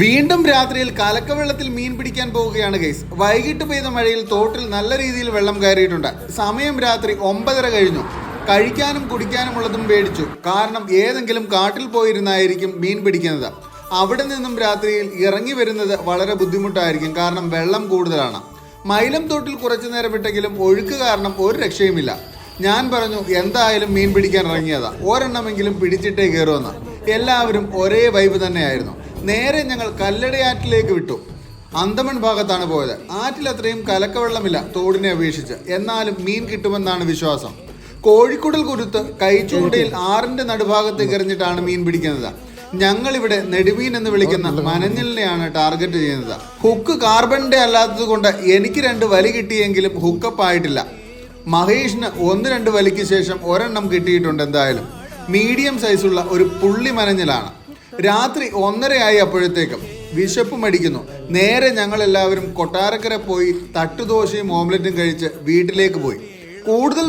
വീണ്ടും രാത്രിയിൽ കലക്കവെള്ളത്തിൽ മീൻ പിടിക്കാൻ പോവുകയാണ് ഗൈസ്. വൈകിട്ട് പെയ്ത മഴയിൽ തോട്ടിൽ നല്ല രീതിയിൽ വെള്ളം കയറിയിട്ടുണ്ട്. സമയം രാത്രി ഒമ്പതര കഴിഞ്ഞു. കഴിക്കാനും കുടിക്കാനുമുള്ളതും പേടിച്ചു. കാരണം ഏതെങ്കിലും കാട്ടിൽ പോയിരുന്നായിരിക്കും മീൻ പിടിക്കുന്നത്. അവിടെ നിന്നും രാത്രിയിൽ ഇറങ്ങി വരുന്നത് വളരെ ബുദ്ധിമുട്ടായിരിക്കും. കാരണം വെള്ളം കൂടുതലാണ്. മൈലം തോട്ടിൽ കുറച്ചു നേരം വിട്ടെങ്കിലും ഒഴുക്ക് കാരണം ഒരു രക്ഷയുമില്ല. ഞാൻ പറഞ്ഞു എന്തായാലും മീൻ പിടിക്കാൻ ഇറങ്ങിയതാ. ഒരെണ്ണമെങ്കിലും പിടിച്ചിട്ടേ കയറുമെന്ന് എല്ലാവരും ഒരേ വൈബ് തന്നെയായിരുന്നു. നേരെ ഞങ്ങൾ കല്ലടയാറ്റിലേക്ക് വിട്ടു. അന്തമൺ ഭാഗത്താണ് പോയത്. ആറ്റിൽ അത്രയും കലക്കവെള്ളമില്ല തോടിനെ അപേക്ഷിച്ച്. എന്നാലും മീൻ കിട്ടുമെന്നാണ് വിശ്വാസം. കോഴിക്കുടൽ കുരുത്ത് കൈച്ചൂണ്ടയിൽ ആറിന്റെ നടുഭാഗത്തേക്ക് എറിഞ്ഞിട്ടാണ് മീൻ പിടിക്കുന്നത്. ഞങ്ങളിവിടെ നെടുമീൻ എന്ന് വിളിക്കുന്ന മനഞ്ഞലിനെയാണ് ടാർഗറ്റ് ചെയ്യുന്നത്. ഹുക്ക് കാർബണിന്റെ അല്ലാത്തത് കൊണ്ട് എനിക്ക് രണ്ട് വലി കിട്ടിയെങ്കിലും ഹുക്കപ്പ് ആയിട്ടില്ല. മഹേഷിന് ഒന്ന് രണ്ട് വലിക്ക് ശേഷം ഒരെണ്ണം കിട്ടിയിട്ടുണ്ട് എന്തായാലും. മീഡിയം സൈസുള്ള ഒരു പുള്ളി മനഞ്ഞലാണ്. രാത്രി ഒന്നരയായി അപ്പോഴത്തേക്കും വിശപ്പ് മടിക്കുന്നു. നേരെ ഞങ്ങൾ എല്ലാവരും കൊട്ടാരക്കര പോയി തട്ടുദോശയും ഓംലറ്റും കഴിച്ച് വീട്ടിലേക്ക് പോയി. കൂടുതൽ